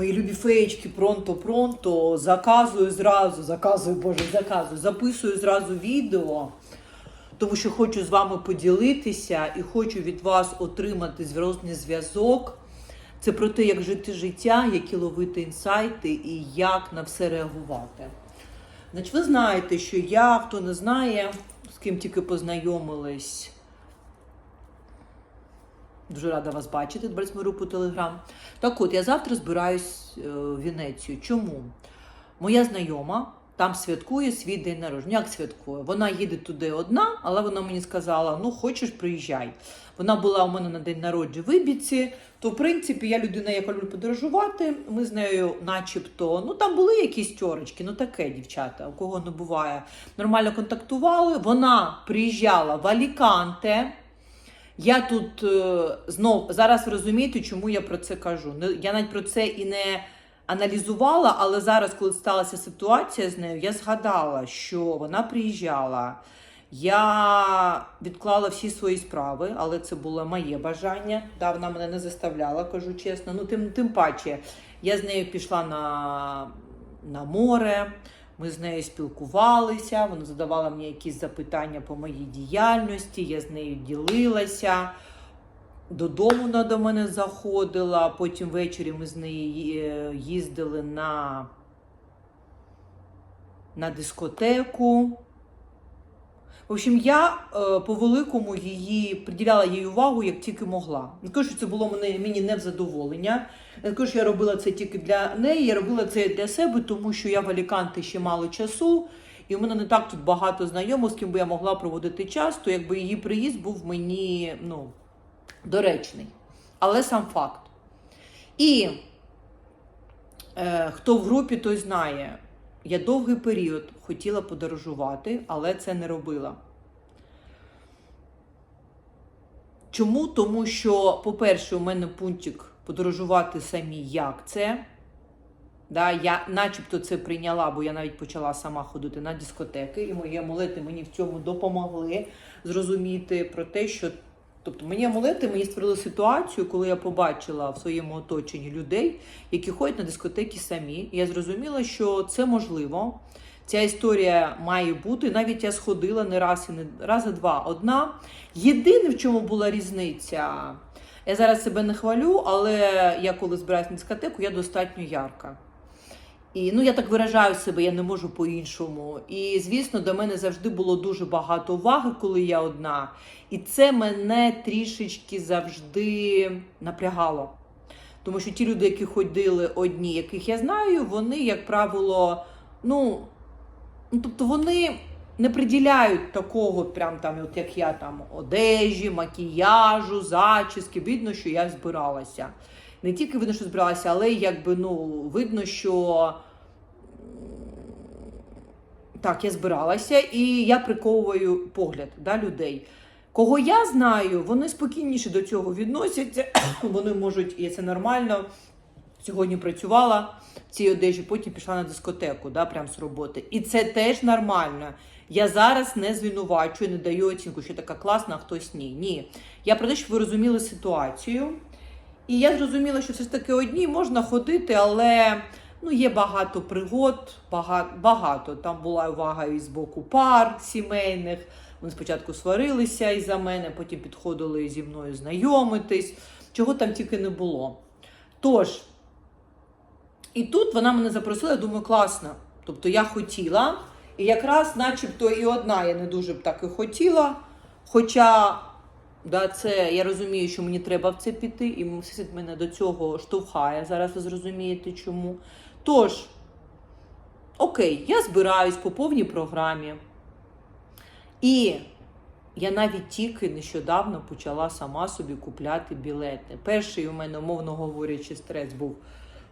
Мої любі феєчки, пронто-пронто, заказую зразу, заказую, боже, заказую, записую зразу відео, тому що хочу з вами поділитися і хочу від вас отримати зворотний зв'язок. Це про те, як жити життя, які ловити інсайти і як на все реагувати. Значить, ви знаєте, що я, хто не знає, з ким тільки познайомились, Дуже рада вас бачити, брати мою групу Телеграм. Так от, я завтра збираюсь е, в Венецію. Чому? Моя знайома там святкує свій день народження. Як святкує? Вона їде туди одна, але вона мені сказала: ну, хочеш, приїжджай. Вона була у мене на день народження в Ібіці, то в принципі я людина, яка люблю подорожувати. Ми з нею, начебто, ну там були якісь тьорочки, ну таке, дівчата, у кого не буває. Нормально контактували. Вона приїжджала в Аліканте. Я тут е, знов зараз розумієте, чому я про це кажу. Я навіть про це і не аналізувала, але зараз, коли сталася ситуація з нею, я згадала, що вона приїжджала. Я відклала всі свої справи, але це було моє бажання. Да, вона мене не заставляла, кажу чесно. Ну, тим, тим паче, я з нею пішла на, на море. Ми з нею спілкувалися, вона задавала мені якісь запитання по моїй діяльності, я з нею ділилася. Додому вона до мене заходила, потім ввечері ми з нею е, їздили на, на дискотеку. В общем, я е, по великому її приділяла їй увагу, як тільки могла. Не кажу, що це було мене, мені не в задоволення. Не кажу, що я робила це тільки для неї, я робила це для себе, тому що я в Аліканте ще мало часу, і у мене не так тут багато знайомих, з ким би я могла проводити час, то якби її приїзд був мені ну, доречний. Але сам факт. І е, хто в групі, той знає. Я довгий період хотіла подорожувати, але це не робила. Чому? Тому що, по-перше, у мене пунктик подорожувати самі, як це. Да, я начебто це прийняла, бо я навіть почала сама ходити на дискотеки, і мої амулети мені в цьому допомогли зрозуміти про те, що. Тобто мені амулети мені створили ситуацію, коли я побачила в своєму оточенні людей, які ходять на дискотеки самі. І я зрозуміла, що це можливо. Ця історія має бути. Навіть я сходила не раз і не раз і два. Одна. Єдине, в чому була різниця, я зараз себе не хвалю, але я коли збираюся на дискотеку, я достатньо ярка. І ну я так виражаю себе, я не можу по-іншому. І звісно, до мене завжди було дуже багато уваги, коли я одна. І це мене трішечки завжди напрягало. Тому що ті люди, які ходили одні, яких я знаю, вони, як правило, ну, ну тобто вони не приділяють такого, прям там, от як я там, одежі, макіяжу, зачіски. Видно, що я збиралася. Не тільки видно, що збиралася, але якби ну, видно, що так, я збиралася, і я приковую погляд да, людей. Кого я знаю, вони спокійніше до цього відносяться, вони можуть, і це нормально. Сьогодні працювала в цій одежі, потім пішла на дискотеку, да, прям з роботи. І це теж нормально. Я зараз не звинувачую, не даю оцінку, що така класна, а хтось ні. Ні. Я про те, щоб ви розуміли ситуацію. І я зрозуміла, що все ж таки одні можна ходити, але ну, є багато пригод, багато, багато. Там була увага і з боку пар сімейних. Вони спочатку сварилися із-за мене, потім підходили зі мною знайомитись, чого там тільки не було. Тож, і тут вона мене запросила, я думаю, класно. Тобто я хотіла, і якраз, начебто, і одна я не дуже б так і хотіла. Хоча, да, це я розумію, що мені треба в це піти, і всесвіт мене до цього штовхає. Зараз ви зрозумієте чому. Тож, окей, я збираюсь по повній програмі. І я навіть тільки нещодавно почала сама собі купляти білети. Перший у мене, умовно говорячи, стрес був,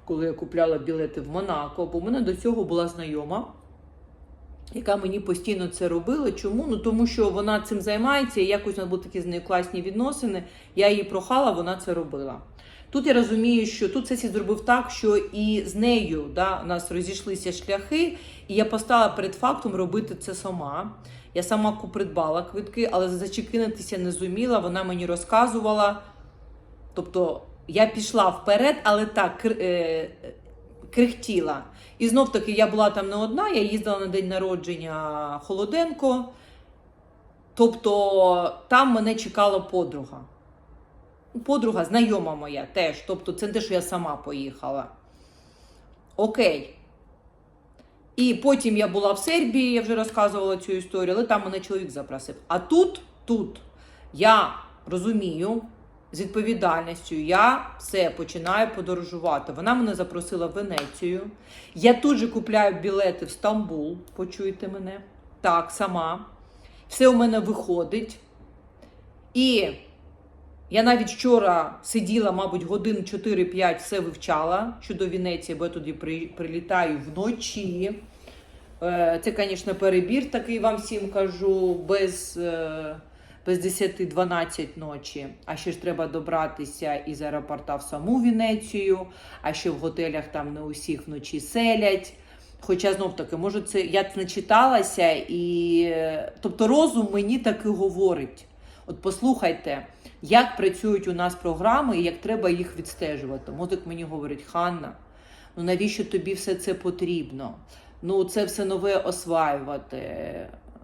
коли я купляла білети в Монако, бо в мене до цього була знайома, яка мені постійно це робила. Чому? Ну тому що вона цим займається, і якось у нас були такі з нею класні відносини. Я її прохала, вона це робила. Тут я розумію, що тут сесій зробив так, що і з нею да, у нас розійшлися шляхи, і я постала перед фактом робити це сама. Я сама придбала квитки, але зачекинитися не зуміла. Вона мені розказувала. Тобто я пішла вперед, але так, е, крихтіла. І знов таки я була там не одна, я їздила на день народження Холоденко. Тобто там мене чекала подруга. Подруга, знайома моя теж. Тобто, це не те, що я сама поїхала. Окей. І потім я була в Сербії, я вже розказувала цю історію, але там мене чоловік запросив. А тут, тут я розумію з відповідальністю, я все починаю подорожувати. Вона мене запросила в Венецію. Я тут же купляю білети в Стамбул, почуйте мене. Так, сама. Все у мене виходить. І я навіть вчора сиділа, мабуть, годин 4-5 все вивчала щодо Венеції, бо я туди при- прилітаю вночі. Е, Це, звісно, перебір такий вам всім кажу, без, е, без 10-12 ночі. А ще ж треба добратися із аеропорта в саму Венецію, а ще в готелях там не усіх вночі селять. Хоча знов таки, може, це я не читалася, і тобто розум мені так і говорить. От послухайте, як працюють у нас програми і як треба їх відстежувати. Мозок мені говорить, Ханна, ну навіщо тобі все це потрібно? Ну, це все нове осваювати.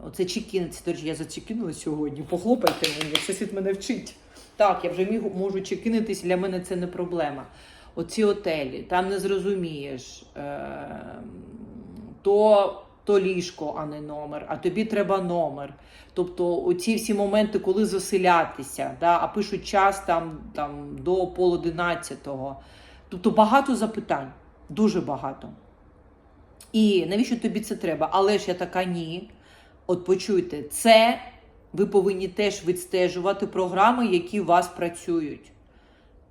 Оце чекінець. До речі, я зачекінула сьогодні. Похлопайте мені, все світ мене вчить. Так, я вже міг, можу чекінитись, для мене це не проблема. Оці отелі, там не зрозумієш. Е- то, то ліжко, а не номер, а тобі треба номер. Тобто оці всі моменти, коли заселятися, да, а пишуть час там, там до пол одинадцятого. Тобто багато запитань, дуже багато. І навіщо тобі це треба? Але ж я така ні. От почуйте, це ви повинні теж відстежувати програми, які у вас працюють.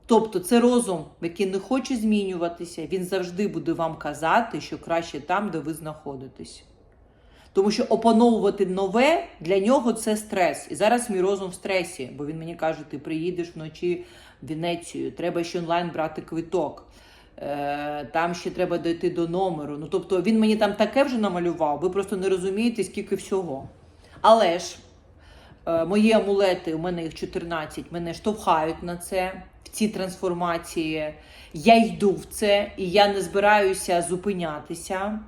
Тобто це розум, який не хоче змінюватися, він завжди буде вам казати, що краще там, де ви знаходитесь. Тому що опановувати нове для нього це стрес. І зараз мій розум в стресі, бо він мені каже, ти приїдеш вночі в Венецію, треба ще онлайн брати квиток. Е, Там ще треба дойти до номеру. Ну тобто він мені там таке вже намалював, ви просто не розумієте, скільки всього. Але ж е, мої амулети, у мене їх 14, мене штовхають на це, в ці трансформації. Я йду в це, і я не збираюся зупинятися.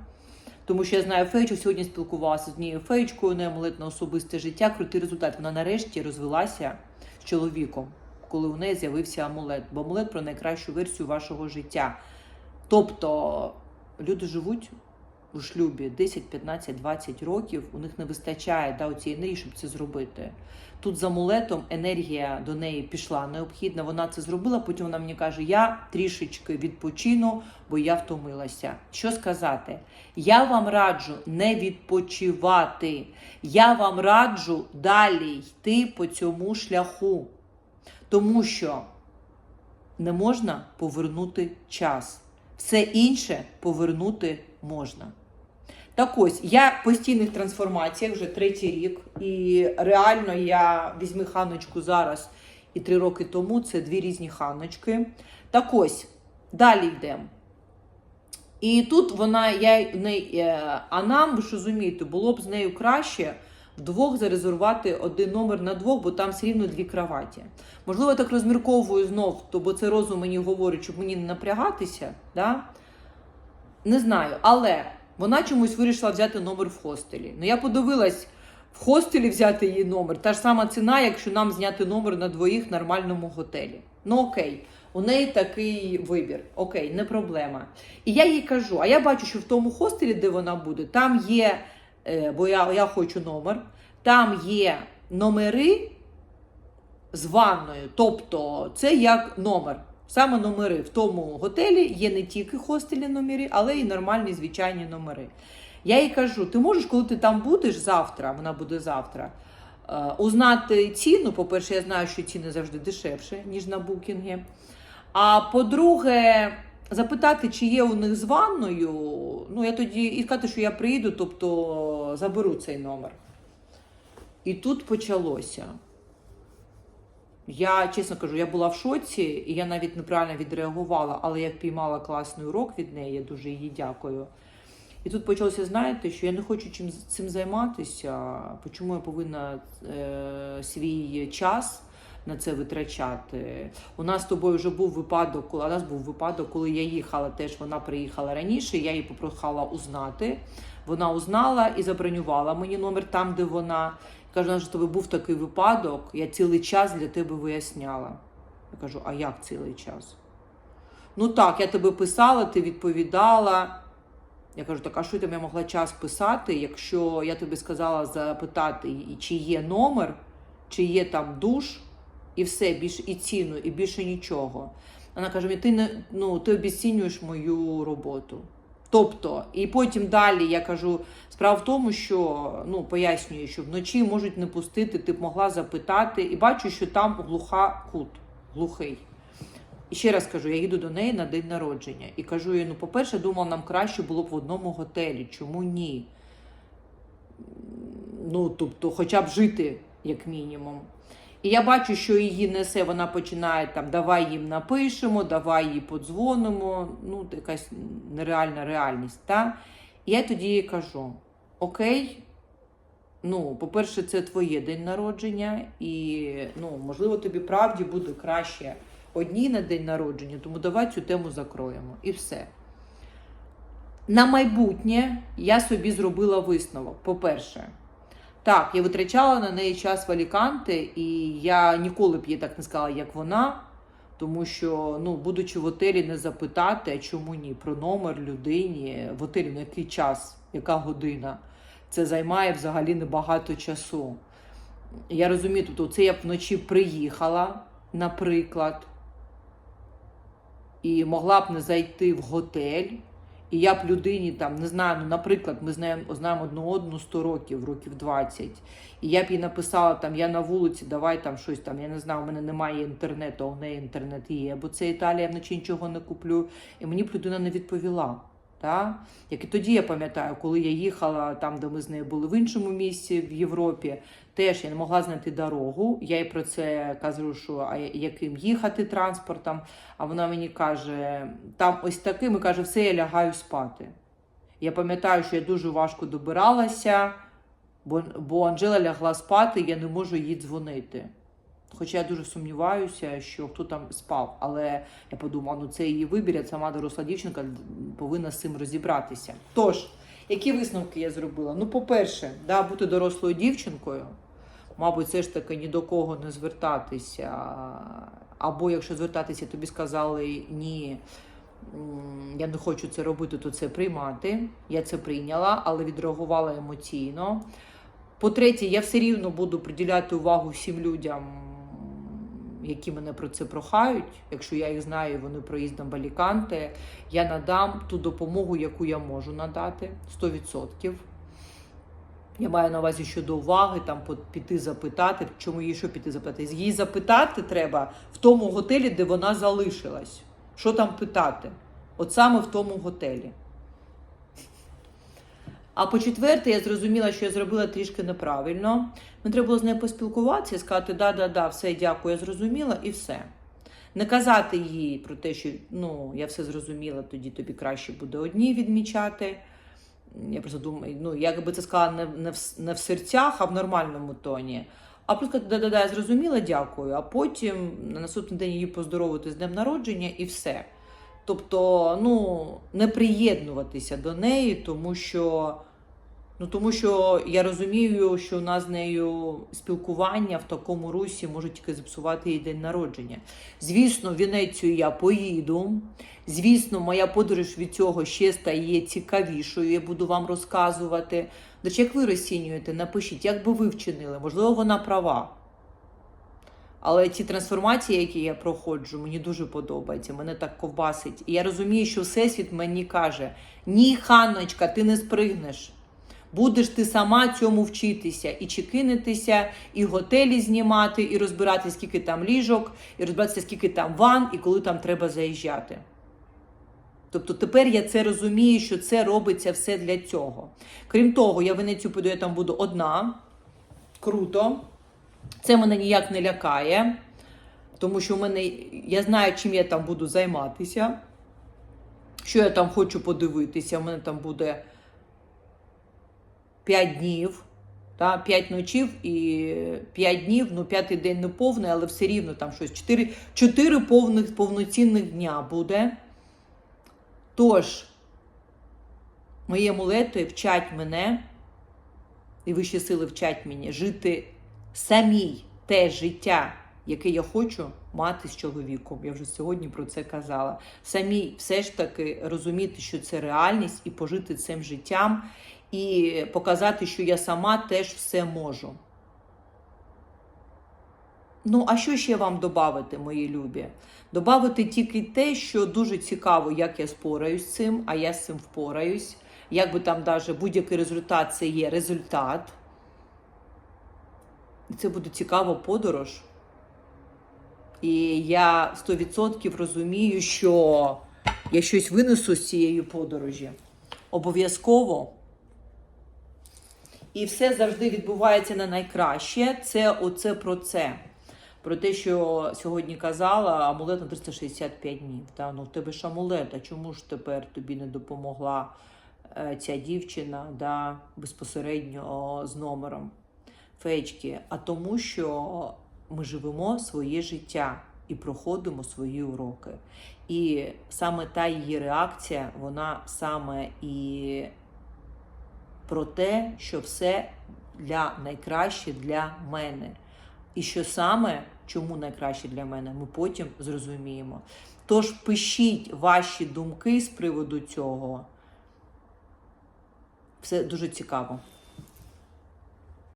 Тому що я знаю феєчку, сьогодні спілкувалася з однією феєчкою, не амулет особисте життя. Крутий результат. Вона нарешті розвелася з чоловіком, коли у неї з'явився амулет. Бо амулет про найкращу версію вашого життя. Тобто люди живуть у шлюбі 10, 15, 20 років, у них не вистачає да, цієї енергії, щоб це зробити. Тут з амулетом енергія до неї пішла необхідна, вона це зробила. Потім вона мені каже: Я трішечки відпочину, бо я втомилася. Що сказати? Я вам раджу не відпочивати. Я вам раджу далі йти по цьому шляху, тому що не можна повернути час. Все інше повернути можна. Так ось, я в постійних трансформаціях вже третій рік, і реально я візьми ханочку зараз і три роки тому це дві різні ханочки. Так ось, далі йдемо. І тут вона, я не, е, а нам, ви ж розумієте, було б з нею краще вдвох зарезервувати один номер на двох, бо там все рівно дві кроваті. Можливо, я так розмірковую знов, то, бо це розум мені говорить, щоб мені не напрягатися. Да? Не знаю, але вона чомусь вирішила взяти номер в хостелі. Ну я подивилась, в хостелі взяти її номер. Та ж сама ціна, якщо нам зняти номер на двоїх в нормальному готелі. Ну окей, у неї такий вибір. Окей, не проблема. І я їй кажу: а я бачу, що в тому хостелі, де вона буде, там є, бо я, я хочу номер, там є номери з ванною. Тобто це як номер. Саме номери в тому готелі є не тільки хостелі номери, але й нормальні звичайні номери. Я їй кажу: ти можеш, коли ти там будеш завтра, вона буде завтра, е, узнати ціну. По-перше, я знаю, що ціни завжди дешевше, ніж на букінгі. А по-друге, запитати, чи є у них з ванною. Ну, я тоді і сказати, що я приїду, тобто заберу цей номер. І тут почалося. Я чесно кажу, я була в шоці, і я навіть неправильно відреагувала, але я впіймала класний урок від неї, я дуже їй дякую. І тут почалося, знаєте, що я не хочу чим цим займатися. Чому я повинна е, свій час на це витрачати. У нас з тобою вже був випадок, коли у нас був випадок, коли я їхала, теж вона приїхала раніше. Я її попрохала узнати. Вона узнала і забронювала мені номер там, де вона. Каже, що тобі був такий випадок, я цілий час для тебе виясняла. Я кажу, а як цілий час? Ну так, я тебе писала, ти відповідала. Я кажу, так а що там я могла час писати, якщо я тобі сказала запитати, чи є номер, чи є там душ, і все, більш, і ціну, і більше нічого. Вона каже: мені, ти не ну, ти обіцінюєш мою роботу. Тобто, і потім далі я кажу, справа в тому, що ну пояснюю, що вночі можуть не пустити, ти б могла запитати, і бачу, що там глуха кут, глухий. І ще раз кажу, я їду до неї на день народження і кажу їй, ну, по-перше, думала, нам краще було б в одному готелі. Чому ні? Ну, тобто, хоча б жити, як мінімум. І я бачу, що її несе, вона починає там, давай їм напишемо, давай їй подзвонимо. Ну, якась нереальна реальність. Та? І я тоді їй кажу: Окей, ну, по-перше, це твоє день народження, і ну, можливо, тобі правді буде краще одній на день народження, тому давай цю тему закроємо. І все. На майбутнє я собі зробила висновок. По-перше, так, я витрачала на неї час в Аліканте, і я ніколи б їй так не сказала, як вона. Тому що, ну, будучи в готелі, не запитати, а чому ні, про номер людині в готелі, на який час, яка година. Це займає взагалі небагато часу. Я розумію, тобто це я б вночі приїхала, наприклад, і могла б не зайти в готель. І я б людині там не знаю, ну, наприклад, ми знаємо, знаємо одну одну 100 років, років 20. І я б їй написала там, я на вулиці, давай там щось там, я не знаю, у мене немає інтернету, а у неї інтернет є, бо це Італія, я вночі нічого не куплю. І мені б людина не відповіла. Та? Як і тоді я пам'ятаю, коли я їхала там, де ми з нею були в іншому місці в Європі, теж я не могла знайти дорогу. Я їй про це кажу, що а яким їхати транспортом. А вона мені каже, там ось таким і каже, все, я лягаю спати. Я пам'ятаю, що я дуже важко добиралася, бо, бо Анжела лягла спати, я не можу їй дзвонити. Хоча я дуже сумніваюся, що хто там спав, але я подумала, ну це її вибір, сама доросла дівчинка повинна з цим розібратися. Тож, які висновки я зробила? Ну, по-перше, да, бути дорослою дівчинкою, мабуть, все ж таки ні до кого не звертатися. Або якщо звертатися, тобі сказали ні, я не хочу це робити, то це приймати. Я це прийняла, але відреагувала емоційно. По-третє, я все рівно буду приділяти увагу всім людям, які мене про це прохають. Якщо я їх знаю, вони проїздом в Аліканте, я надам ту допомогу, яку я можу надати 100%. Я маю на увазі щодо уваги, там піти запитати, чому їй що піти запитати. Їй запитати треба в тому готелі, де вона залишилась. Що там питати? От саме в тому готелі. А по четверте, я зрозуміла, що я зробила трішки неправильно. Мені треба було з нею поспілкуватися, сказати, да-да-да, все, дякую, я зрозуміла, і все. Не казати їй про те, що ну, я все зрозуміла, тоді тобі краще буде одні відмічати. Я просто думаю, ну, як би це сказала не, не, в, не в серцях, а в нормальному тоні. А просто да-да-да, я зрозуміла, дякую. А потім на наступний день її поздоровити з днем народження і все. Тобто, ну, не приєднуватися до неї, тому що, ну, тому що я розумію, що у нас з нею спілкування в такому русі може тільки зіпсувати їй день народження. Звісно, в Венецію я поїду. Звісно, моя подорож від цього ще стає цікавішою. Я буду вам розказувати. До як ви розцінюєте, напишіть, як би ви вчинили? Можливо, вона права. Але ті трансформації, які я проходжу, мені дуже подобаються. Мене так ковбасить. І я розумію, що Всесвіт мені каже: ні, ханочка, ти не спригнеш. Будеш ти сама цьому вчитися і чи кинетися, і готелі знімати, і розбирати, скільки там ліжок, і розбиратися, скільки там ван, і коли там треба заїжджати. Тобто тепер я це розумію, що це робиться все для цього. Крім того, я в Венецію піду, я там буду одна. Круто. Це мене ніяк не лякає, тому що в мене я знаю, чим я там буду займатися. Що я там хочу подивитися. У мене там буде 5 днів. Та, 5 ночів і 5 днів, ну п'ятий день не повний, але все рівно там щось 4, 4 повних повноцінних дня буде. Тож, мої амулети вчать мене, і вищі сили вчать мені жити самій те життя, яке я хочу мати з чоловіком. Я вже сьогодні про це казала. Самій все ж таки розуміти, що це реальність, і пожити цим життям, і показати, що я сама теж все можу. Ну, а що ще вам додати, мої любі? Добавити тільки те, що дуже цікаво, як я спораюсь з цим, а я з цим впораюсь. Як би там даже будь-який результат це є результат. Це буде цікава подорож. І я 100% розумію, що я щось винесу з цієї подорожі. Обов'язково. І все завжди відбувається на найкраще. Це оце про це. Про те, що сьогодні казала, амулет на 365 днів. Та? Ну, в тебе ж амулет, а чому ж тепер тобі не допомогла е, ця дівчина да, безпосередньо з номером феєчки? А тому, що ми живемо своє життя і проходимо свої уроки. І саме та її реакція, вона саме і про те, що все для найкраще для мене. І що саме, чому найкраще для мене, ми потім зрозуміємо. Тож пишіть ваші думки з приводу цього. Все дуже цікаво.